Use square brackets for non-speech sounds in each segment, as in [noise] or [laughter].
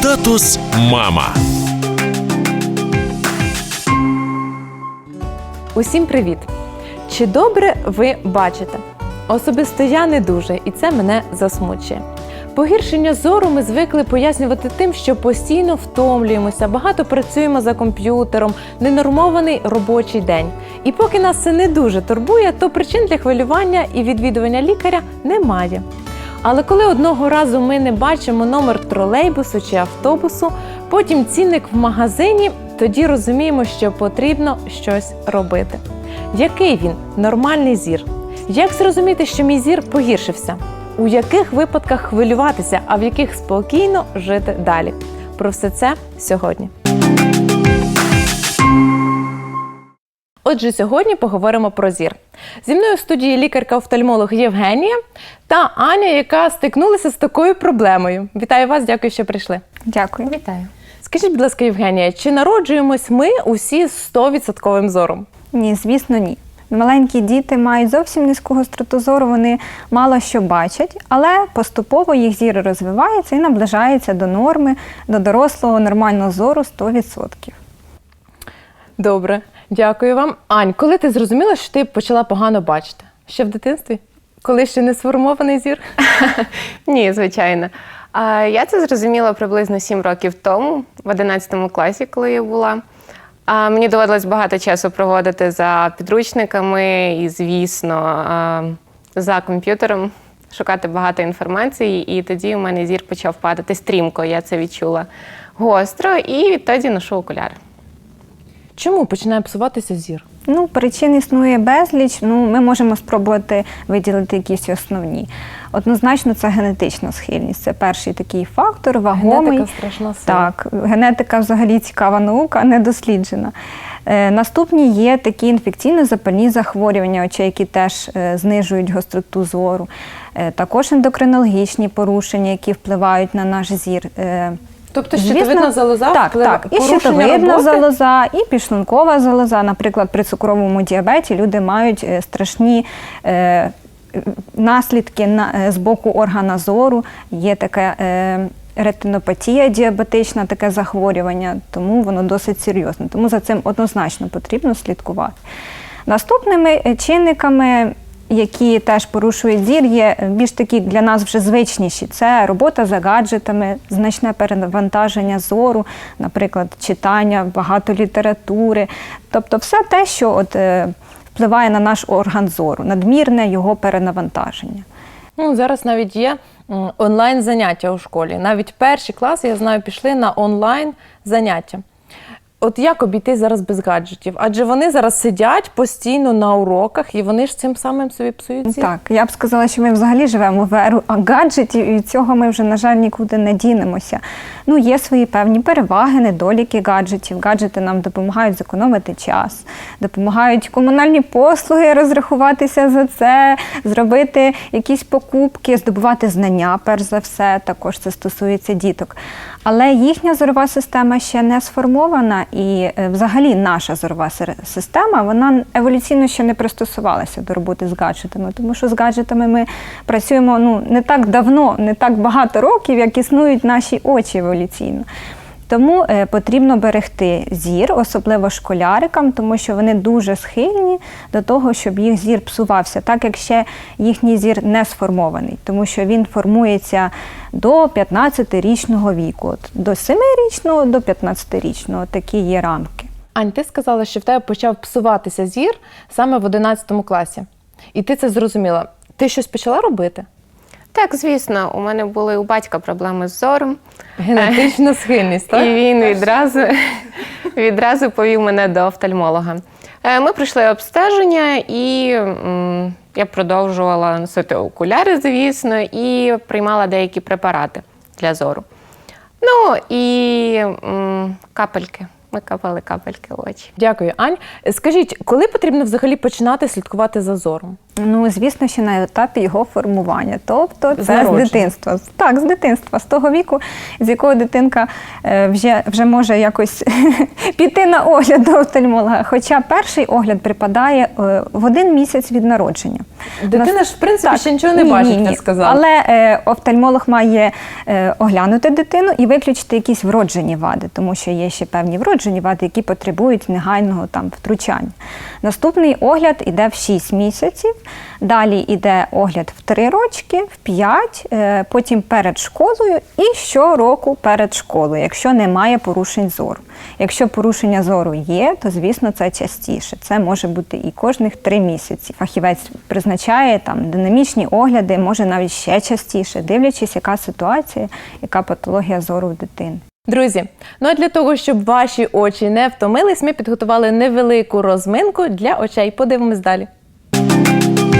Статус мама. Усім привіт! Чи добре ви бачите? Особисто я не дуже, і це мене засмучує. Погіршення зору ми звикли пояснювати тим, що постійно втомлюємося, багато працюємо за комп'ютером, ненормований робочий день. І поки нас це не дуже турбує, то причин для хвилювання і відвідування лікаря немає. Але коли одного разу ми не бачимо номер тролейбусу чи автобусу, потім цінник в магазині, тоді розуміємо, що потрібно щось робити. Який він нормальний зір? Як зрозуміти, що мій зір погіршився? У яких випадках хвилюватися, а в яких спокійно жити далі? Про все це сьогодні. Отже, сьогодні поговоримо про зір. Зі мною в студії лікарка-офтальмолог Євгенія та Аня, яка стикнулася з такою проблемою. Вітаю вас, дякую, що прийшли. Дякую. Вітаю. Скажіть, будь ласка, Євгенія, чи народжуємось ми усі з 100% зором? Ні, звісно, ні. Маленькі діти мають зовсім низьку гостроту зору, вони мало що бачать, але поступово їх зір розвивається і наближається до норми, до дорослого нормального зору 100%. Добре, дякую вам. Ань, коли ти зрозуміла, що ти почала погано бачити? Ще в дитинстві? Коли ще не сформований зір? [laughs] Ні, звичайно. А я це зрозуміла приблизно 7 років тому, в 11 класі, коли я була. А мені доводилось багато часу проводити за підручниками і, звісно, за комп'ютером, шукати багато інформації, і тоді у мене зір почав падати стрімко. Я це відчула гостро, і відтоді ношу окуляри. Чому починає псуватися зір? Ну, причин існує безліч. Ну, ми можемо спробувати виділити якісь основні. Однозначно, це генетична схильність. Це перший такий фактор, вагомий. Генетика страшна сила. Так, генетика взагалі цікава наука, не досліджена. Е, наступні є такі інфекційно-запальні захворювання очей, які теж е, знижують гостроту зору. Е, також ендокринологічні порушення, які впливають на наш зір. Е, Тобто щитовидна залоза так, так, і щитовидна роботи? залоза, і підшлункова залоза. Наприклад, при цукровому діабеті люди мають е, страшні е, наслідки на, е, з боку органа зору. Є така е, ретинопатія діабетична, таке захворювання, тому воно досить серйозне. Тому за цим однозначно потрібно слідкувати. Наступними е, чинниками які теж порушують зір, є більш такі для нас вже звичніші. Це робота за гаджетами, значне перевантаження зору, наприклад, читання, багато літератури. Тобто все те, що от, е, впливає на наш орган зору, надмірне його перенавантаження. Ну, зараз навіть є онлайн заняття у школі. Навіть перші класи, я знаю, пішли на онлайн заняття. От як обійти зараз без гаджетів? Адже вони зараз сидять постійно на уроках, і вони ж цим самим собі псують зір. Так, я б сказала, що ми взагалі живемо в еру гаджетів, і цього ми вже, на жаль, нікуди не дінемося. Ну, є свої певні переваги, недоліки гаджетів. Гаджети нам допомагають зекономити час, допомагають комунальні послуги розрахуватися за це, зробити якісь покупки, здобувати знання, перш за все. Також це стосується діток. Але їхня зорова система ще не сформована, і е, взагалі наша зорова система вона еволюційно ще не пристосувалася до роботи з гаджетами, тому що з гаджетами ми працюємо ну не так давно, не так багато років, як існують наші очі еволюційно. Тому е, потрібно берегти зір, особливо школярикам, тому що вони дуже схильні до того, щоб їх зір псувався, так як ще їхній зір не сформований, тому що він формується до 15-річного віку. От, до 7-річного, до 15-річного такі є рамки. Ань, ти сказала, що в тебе почав псуватися зір саме в 11 класі. І ти це зрозуміла. Ти щось почала робити? Так, звісно, у мене були у батька проблеми з зором. Генетична [laughs] схильність, так? І він відразу, відразу повів мене до офтальмолога. Е, Ми пройшли обстеження, і я продовжувала носити окуляри, звісно, і приймала деякі препарати для зору. Ну і капельки. Ми капали капельки в очі. Дякую, Ань. Скажіть, коли потрібно взагалі починати слідкувати за зором? Ну, звісно, що на етапі його формування. Тобто це з, дитинства. Так, з дитинства, з того віку, з якого дитинка е, вже, вже може якось [laughs] піти на огляд до офтальмолога. Хоча перший огляд припадає е, в один місяць від народження. Дитина ж, в принципі, Так, ще нічого не ні, бачить, ні, я сказала. Але е, офтальмолог має оглянути дитину і виключити якісь вроджені вади, тому що є ще певні вроджені вади, які потребують негайного там втручання. Наступний огляд іде в 6 місяців. Далі йде огляд в 3 рочки, в 5, е, потім перед школою і щороку перед школою, якщо немає порушень зору. Якщо порушення зору є, то звісно це частіше. Це може бути і кожних 3 місяці. Фахівець призначає там динамічні огляди, може навіть ще частіше, дивлячись, яка ситуація, яка патологія зору в дитини. Друзі, ну а для того, щоб ваші очі не втомились, ми підготували невелику розминку для очей. Подивимось далі. thank you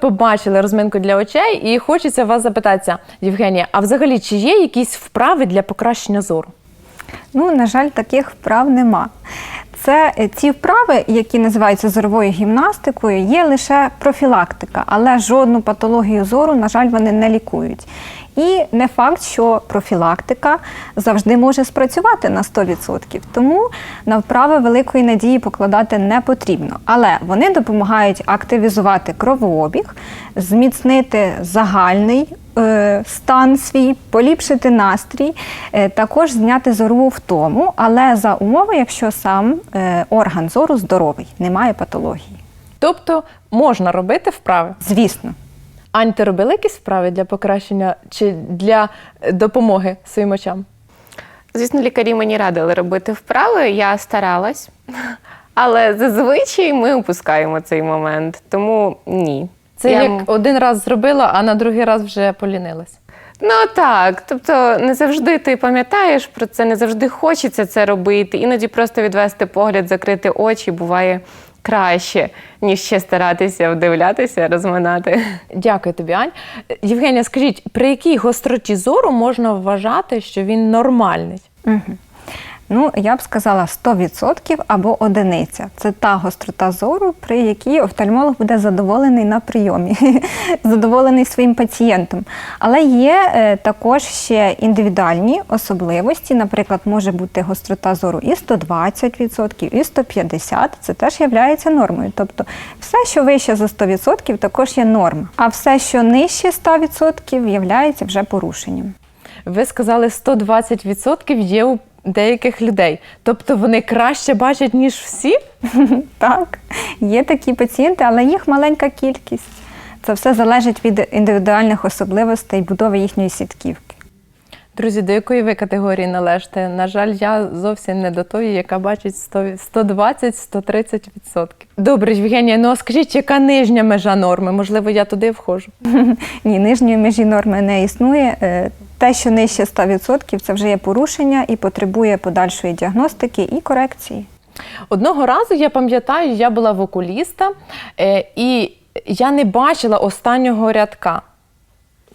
побачили розминку для очей, і хочеться вас запитатися, Євгенія, а взагалі чи є якісь вправи для покращення зору? Ну, на жаль, таких вправ нема. Це е, ці вправи, які називаються зоровою гімнастикою, є лише профілактика, але жодну патологію зору, на жаль, вони не лікують. І не факт, що профілактика завжди може спрацювати на 100%. Тому на вправи великої надії покладати не потрібно. Але вони допомагають активізувати кровообіг, зміцнити загальний е, стан свій, поліпшити настрій, е, також зняти зорову втому, але за умови, якщо сам е, орган зору здоровий, немає патології. Тобто можна робити вправи. Звісно. Ань, ти робила якісь вправи для покращення чи для е, допомоги своїм очам? Звісно, лікарі мені радили робити вправи, я старалась, але зазвичай ми упускаємо цей момент, тому ні. Це Я як один раз зробила, а на другий раз вже полінилась. Ну так, тобто не завжди ти пам'ятаєш про це, не завжди хочеться це робити. Іноді просто відвести погляд, закрити очі буває краще, ніж ще старатися вдивлятися, розминати. Дякую тобі, Ань. Євгенія, скажіть, при якій гостроті зору можна вважати, що він нормальний? Угу. Ну, я б сказала 100% або одиниця. Це та гострота зору, при якій офтальмолог буде задоволений на прийомі, [laughs] задоволений своїм пацієнтом. Але є е, також ще індивідуальні особливості. Наприклад, може бути гострота зору і 120%, і 150%. Це теж є нормою. Тобто, все, що вище за 100%, також є норма. А все, що нижче 100%, є вже порушенням. Ви сказали, 120% є у деяких людей. Тобто вони краще бачать, ніж всі? [laughs] Так, є такі пацієнти, але їх маленька кількість. Це все залежить від індивідуальних особливостей будови їхньої сітківки. Друзі, до якої ви категорії належите? На жаль, я зовсім не до тої, яка бачить 120-130%. Добре, Євгенія, ну а скажіть, яка нижня межа норми? Можливо, я туди входжу. [laughs] Ні, нижньої межі норми не існує. Те, що нижче 100%, це вже є порушення і потребує подальшої діагностики і корекції. Одного разу я пам'ятаю, я була в окуліста, е, і я не бачила останнього рядка.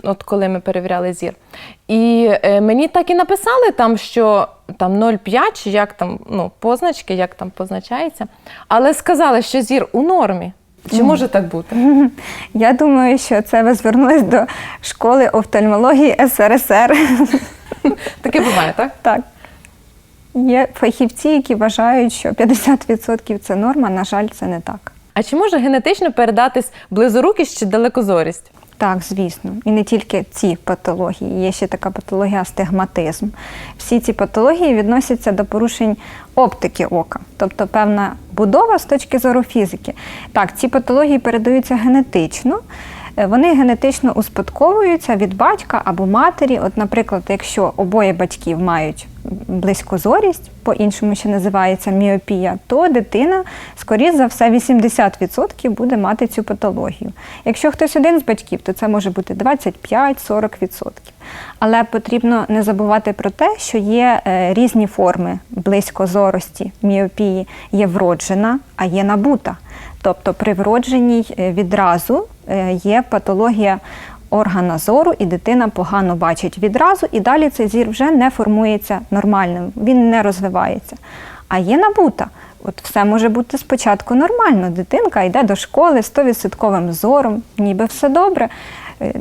От коли ми перевіряли зір. І е, мені так і написали там, що там 0,5, чи як там, ну, позначки, як там позначається. Але сказали, що зір у нормі. Чи може так бути? [laughs] Я думаю, що це ви звернулись до школи офтальмології СРСР. [laughs] Таке буває, так? Так. Є фахівці, які вважають, що 50% це норма. На жаль, це не так. А чи може генетично передатись близорукість чи далекозорість? Так, звісно. І не тільки ці патології, є ще така патологія астигматизм. Всі ці патології відносяться до порушень оптики ока, тобто певна будова з точки зору фізики. Так, ці патології передаються генетично. Е, Вони генетично успадковуються від батька або матері. От, наприклад, якщо обоє батьків мають близькозорість, по-іншому ще називається міопія, то дитина, скоріш за все, 80% буде мати цю патологію. Якщо хтось один з батьків, то це може бути 25-40%. Але потрібно не забувати про те, що є е, різні форми близькозорості, міопії. Є вроджена, а є набута. Тобто при вродженій е, відразу е, є патологія органа зору, і дитина погано бачить відразу, і далі цей зір вже не формується нормальним, він не розвивається. А є набута. От все може бути спочатку нормально. Дитинка йде до школи з 100% зором, ніби все добре. Е,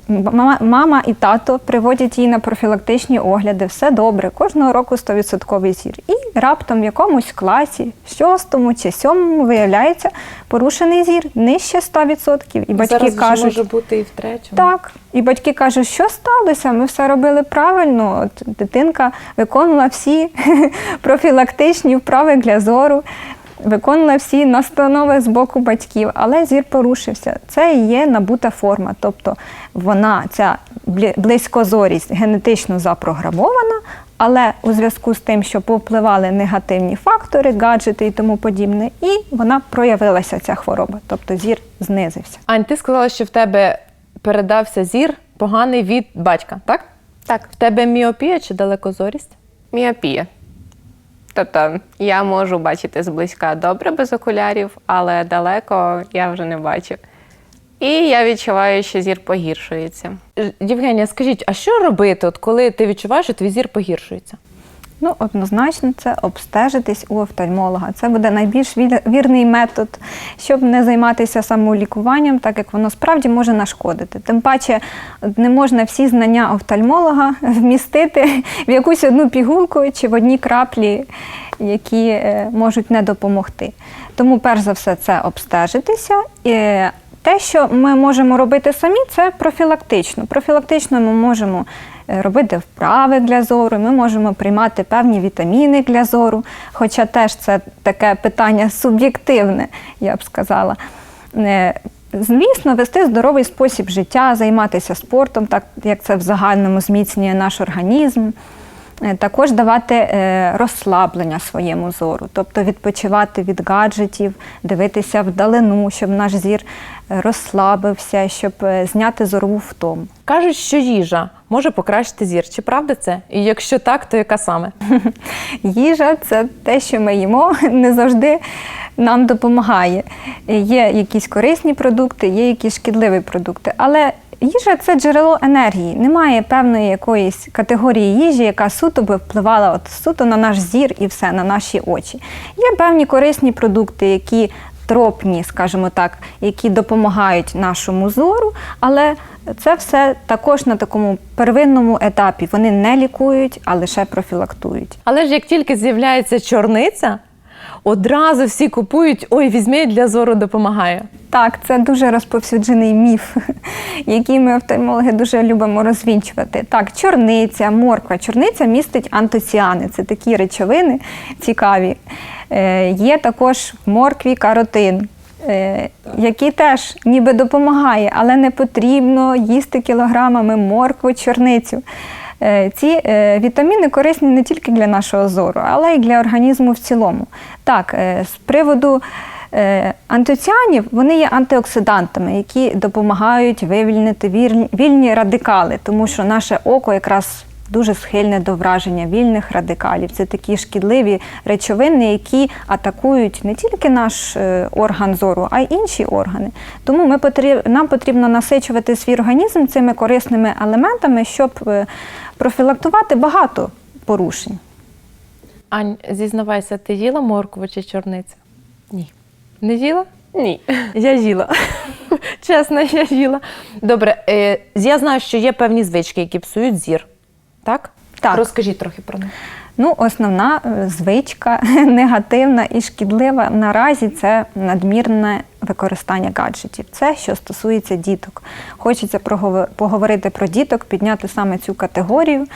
Мама, і тато приводять її на профілактичні огляди, все добре, кожного року 100% зір. І раптом в якомусь класі, шостому чи сьомому, виявляється порушений зір нижче 100%. І батьки Зараз вже кажуть, може бути і в третьому. так. І батьки кажуть, що сталося? Ми все робили правильно. От дитинка виконувала всі [laughs] профілактичні вправи для зору, виконувала всі настанови з боку батьків, але зір порушився. Це і є набута форма. Тобто вона, ця близькозорість генетично запрограмована. Але у зв'язку з тим, що повпливали негативні фактори, гаджети і тому подібне, і вона проявилася ця хвороба, тобто зір знизився. Ань, ти сказала, що в тебе передався зір поганий від батька, так? Так, В тебе міопія чи далекозорість? міопія. Тобто я можу бачити зблизька добре без окулярів, але далеко я вже не бачу. І я відчуваю, що зір погіршується. Е, Євгенія, скажіть, а що робити, от коли ти відчуваєш, що твій зір погіршується? Ну, однозначно, це обстежитись у офтальмолога. Це буде найбільш вірний метод, щоб не займатися самолікуванням, так як воно справді може нашкодити. Тим паче не можна всі знання офтальмолога [laughs] вмістити в якусь одну пігулку чи в одні краплі, які е, можуть не допомогти. Тому, перш за все, це обстежитися. Те, що ми можемо робити самі, це профілактично. Профілактично ми можемо е, робити вправи для зору, ми можемо приймати певні вітаміни для зору, хоча теж це таке питання суб'єктивне, я б сказала. Е, Звісно, вести здоровий спосіб життя, займатися спортом, так як це в загальному зміцнює наш організм. Е, Також давати е, розслаблення своєму зору, тобто відпочивати від гаджетів, дивитися вдалину, щоб наш зір е, розслабився, щоб зняти зорову втому. Кажуть, що їжа може покращити зір. Чи правда це? І якщо так, то яка саме? [laughs] Їжа це те, що ми їмо, [laughs] не завжди нам допомагає. Є якісь корисні продукти, є якісь шкідливі продукти. Але їжа це джерело енергії. Немає певної якоїсь категорії їжі, яка суто би впливала от суто на наш зір і все, на наші очі. Є певні корисні продукти, які тропні, скажімо так, які допомагають нашому зору, але це все також на такому первинному етапі. Вони не лікують, а лише профілактують. Але ж як тільки з'являється чорниця, одразу всі купують ой, візьміть для зору допомагає. Так, це дуже розповсюджений міф, [laughs] який ми офтальмологи дуже любимо розвінчувати. Так, чорниця, морква. Чорниця містить антоціани. Це такі речовини цікаві. Е, є також в моркві каротин. е, Який теж ніби допомагає, але не потрібно їсти кілограмами моркву, чорницю. Е, Ці е, вітаміни корисні не тільки для нашого зору, але й для організму в цілому. Так, е, з приводу Е, Антоціанів вони є антиоксидантами, які допомагають вивільнити вільні, радикали, тому що наше око якраз дуже схильне до враження вільних радикалів. Це такі шкідливі речовини, які атакують не тільки наш е, орган зору, а й інші органи. Тому ми потріб, нам потрібно насичувати свій організм цими корисними елементами, щоб профілактувати багато порушень. Ань, зізнавайся, ти їла моркву чи чорницю? Ні. Не їла? Ні. Я їла. Чесно, я їла. Добре, е, я знаю, що є певні звички, які псують зір. Так? Так. Розкажіть трохи про них. Ну, основна е, звичка [laughs] негативна і шкідлива наразі це надмірне використання гаджетів. Це що стосується діток. Хочеться поговорити про діток, підняти саме цю категорію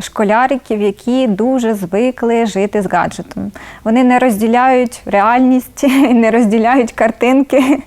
школяриків, які дуже звикли жити з гаджетом. Вони не розділяють реальність, [laughs] не розділяють картинки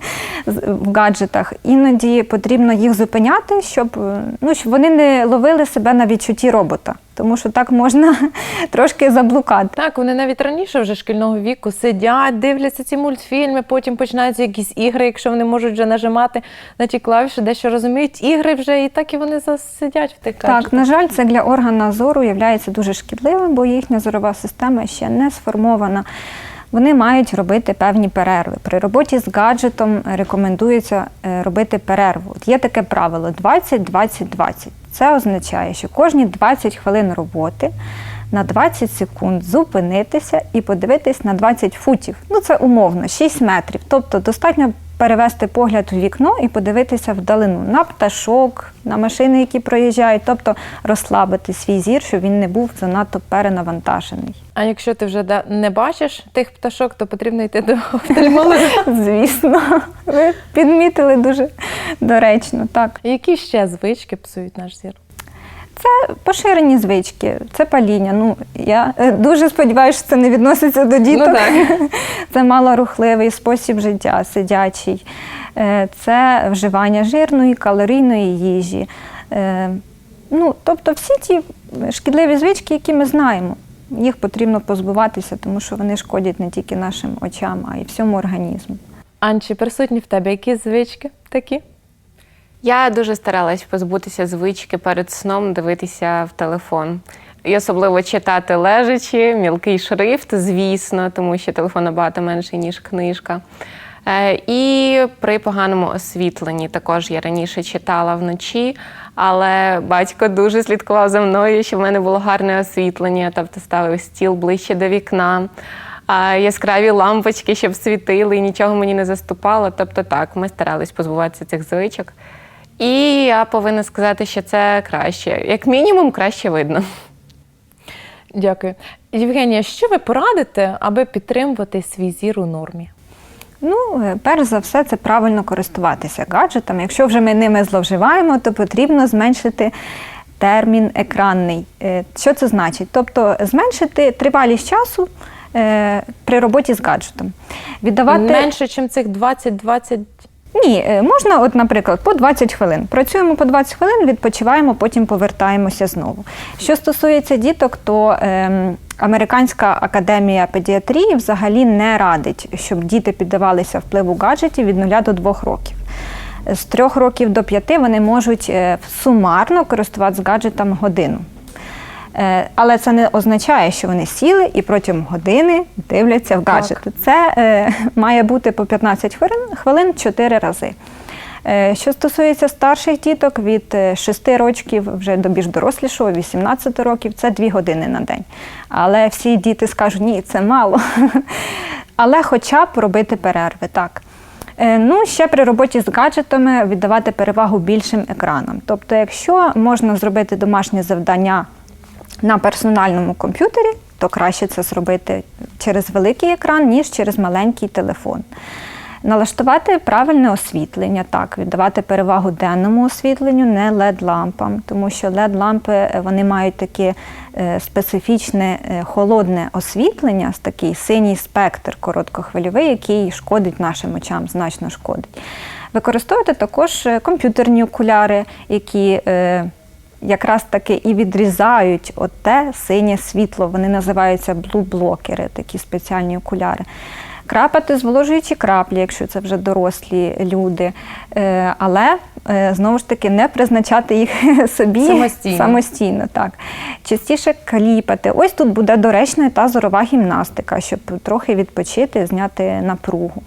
в гаджетах. Іноді потрібно їх зупиняти, щоб, ну, щоб вони не ловили себе на відчутті робота. Тому що так можна [laughs] трошки заблукати. Так, вони навіть раніше вже шкільного віку сидять, дивляться ці мультфільми, потім починаються якісь ігри, якщо вони можуть вже нажимати на ті клавіші, дещо розуміють ігри вже, і так і вони засидять в тих Так, на жаль, це для органа зору є дуже шкідливим, бо їхня зорова система ще не сформована. Вони мають робити певні перерви. При роботі з гаджетом рекомендується е, робити перерву. От є таке правило 20-20-20. Це означає, що кожні 20 хвилин роботи на 20 секунд зупинитися і подивитись на 20 футів. Ну це умовно, 6 метрів. Тобто достатньо перевести погляд у вікно і подивитися вдалину на пташок, на машини, які проїжджають, тобто розслабити свій зір, щоб він не був занадто перенавантажений. А якщо ти вже не бачиш тих пташок, то потрібно йти до офтальмолога. [laughs] Звісно, ви підмітили дуже доречно. Так, Які ще звички псують наш зір? Це поширені звички, це паління. Ну я е, дуже сподіваюся, що це не відноситься до діток. Ну, так. [laughs] Це малорухливий спосіб життя, сидячий, Е, це вживання жирної, калорійної їжі. Е, Ну, тобто всі ті шкідливі звички, які ми знаємо, їх потрібно позбуватися, тому що вони шкодять не тільки нашим очам, а й всьому організму. Ань, чи присутні в тебе якісь звички такі? Я дуже старалась позбутися звички перед сном дивитися в телефон. І особливо читати лежачи, мілкий шрифт, звісно, тому що телефон набагато менший, ніж книжка. Е, І при поганому освітленні також я раніше читала вночі, але батько дуже слідкував за мною, щоб в мене було гарне освітлення, тобто ставив стіл ближче до вікна. Яскраві лампочки, щоб світили і нічого мені не заступало. Тобто, так, ми старались позбуватися цих звичок. І я повинна сказати, що це краще. Як мінімум, краще видно. Дякую. Євгенія, що ви порадите, аби підтримувати свій зір у нормі? Ну, е, перш за все, це правильно користуватися гаджетами. Якщо вже ми ними зловживаємо, то потрібно зменшити термін екранний. Е, Що це значить? Тобто зменшити тривалість часу е, при роботі з гаджетом. Віддавати Менше, ніж цих 20-20 ні, е, можна, от, наприклад, по 20 хвилин. Працюємо по 20 хвилин, відпочиваємо, потім повертаємося знову. Що стосується діток, то ем, Американська академія педіатрії взагалі не радить, щоб діти піддавалися впливу гаджетів від 0 до 2 років. З 3 років до 5 вони можуть е, сумарно користуватися гаджетом годину. Е, Але це не означає, що вони сіли і протягом години дивляться в гаджети. Це е, [laughs] має бути по 15 хвилин, хвилин 4 рази. Е, Що стосується старших діток від е, 6 років вже до більш дорослішого, 18 років, це 2 години на день. Але всі діти скажуть, ні, це мало. [laughs] Але хоча б робити перерви, так. Ну, ще при роботі з гаджетами віддавати перевагу більшим екранам. Тобто, якщо можна зробити домашнє завдання на персональному комп'ютері, то краще це зробити через великий екран, ніж через маленький телефон. Налаштувати правильне освітлення, так, віддавати перевагу денному освітленню, не LED-лампам, тому що LED-лампи е, вони мають таке е, специфічне е, холодне освітлення, такий синій спектр короткохвильовий, який шкодить нашим очам, значно шкодить. Використовувати також комп'ютерні окуляри, які якраз таки і відрізають оте синє світло. Вони називаються блу-блокери, такі спеціальні окуляри. Крапати зволожуючі краплі, якщо це вже дорослі люди. Е, Але е, знову ж таки не призначати їх [laughs] собі Самостійно. самостійно. Так. Частіше кліпати. Ось тут буде доречна та зорова гімнастика, щоб трохи відпочити, зняти напругу.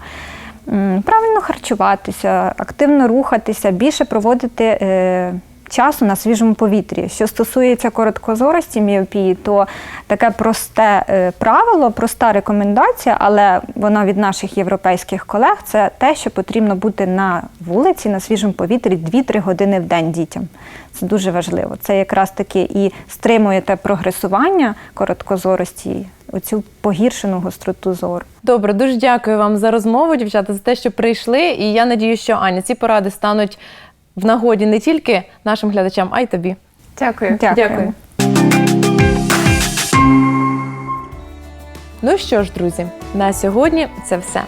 Правильно харчуватися, активно рухатися, більше проводити е, часу на свіжому повітрі. Що стосується короткозорості міопії, то таке просте е, правило, проста рекомендація, але вона від наших європейських колег це те, що потрібно бути на вулиці на свіжому повітрі 2-3 години в день дітям. Це дуже важливо. Це якраз таки і стримує те прогресування короткозорості, оцю погіршену гостроту зору. Добре, дуже дякую вам за розмову, дівчата, за те, що прийшли. І я надію, що Аня, ці поради стануть в нагоді не тільки нашим глядачам, а й тобі. Дякую. Дякую. Ну що ж, друзі, на сьогодні це все.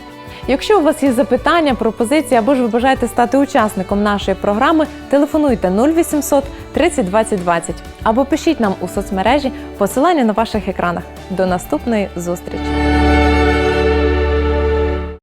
Якщо у вас є запитання, пропозиції або ж ви бажаєте стати учасником нашої програми, телефонуйте 0800 30 20 20 або пишіть нам у соцмережі посилання на ваших екранах. До наступної зустрічі!